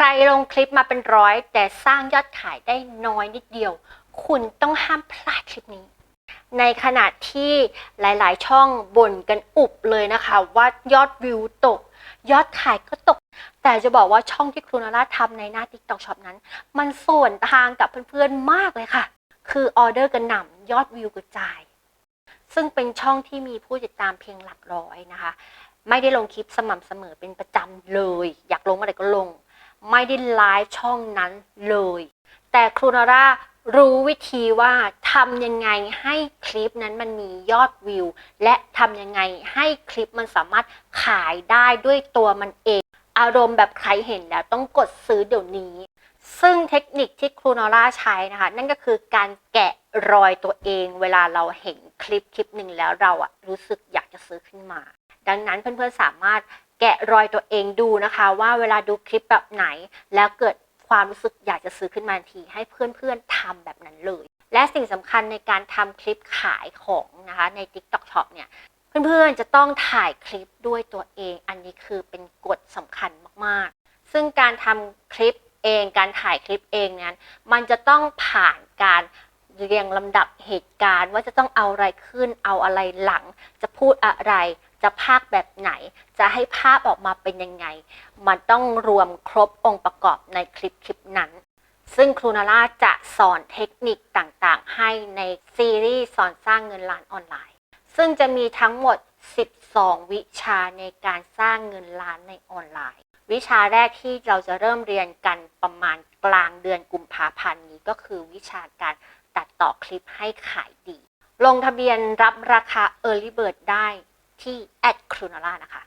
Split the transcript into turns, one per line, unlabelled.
ใครลงคลิปมาเป็นร้อย แต่สร้างยอดขายได้น้อยนิดเดียว คุณต้องห้ามพลาดคลิปนี้ ในขณะที่หลายๆ ช่องบ่นกันอุบเลยนะคะว่ายอดวิวตก ยอดขายก็ตก แต่จะบอกว่าช่องที่ครูนาราทำในหน้า TikTok Shop นั้น มันส่วนทางกับเพื่อนๆมากเลยค่ะ คือออเดอร์กระหน่ำยอดวิวกระจาย ซึ่งเป็นช่องที่มีผู้ติดตามเพียงหลักร้อยนะคะไม่ได้ลงคลิปสม่ำเสมอเป็นประจำเลย อยากลงเมื่อไหร่ก็ ไม่ได้ไลฟ์ช่องนั้นเลย แต่ครูนารารู้วิธีว่าทำยังไงให้คลิปนั้นมันมียอดวิว และทำยังไงให้คลิปมันสามารถขายได้ด้วยตัวมันเอง อารมณ์แบบใครเห็นแล้วต้องกดซื้อเดี๋ยวนี้ ซึ่งเทคนิคที่ครูนอร่าใช้นะคะ นั่นก็คือการแกะรอยตัวเอง เวลาเราเห็นคลิปคลิปหนึ่งแล้วเราอะรู้สึกอยากจะซื้อขึ้นมา ดังนั้นเพื่อนๆสามารถแกะรอยตัวเองดูนะคะ ว่าเวลาดูคลิปแบบไหน แล้วเกิดความรู้สึกอยากจะซื้อขึ้นมาที ให้เพื่อนๆทำแบบนั้นเลย และสิ่งสำคัญในการทำคลิปขายของนะคะใน TikTok Shop เนี่ยเพื่อนๆจะต้องถ่ายคลิปด้วยตัวเอง อันนี้คือเป็นกฎสำคัญมากๆ ซึ่งการทำคลิปเองการถ่ายคลิปเองนั้น มันจะต้องผ่านการ เรียงลำดับเหตุการณ์ว่าจะต้องเอาอะไรขึ้น เอาอะไรหลัง จะพูดอะไร จะพากแบบไหน จะให้ภาพออกมาเป็นยังไง มันต้องรวมครบองค์ประกอบในคลิปคลิปนั้น ซึ่งครูนาร่าจะสอนเทคนิคต่างๆ ให้ในซีรีส์สอนสร้างเงินล้านออนไลน์ ซึ่งจะมีทั้งหมด 12 วิชาในการสร้างเงินล้านในออนไลน์วิชาแรกที่เราจะเริ่มเรียนกันประมาณกลางเดือนกุมภาพันธ์นี้ก็คือวิชาการ ตัดต่อคลิปให้ขายดี ลงทะเบียนรับราคา Early Bird ได้ที่แอดครูนาร่านะคะ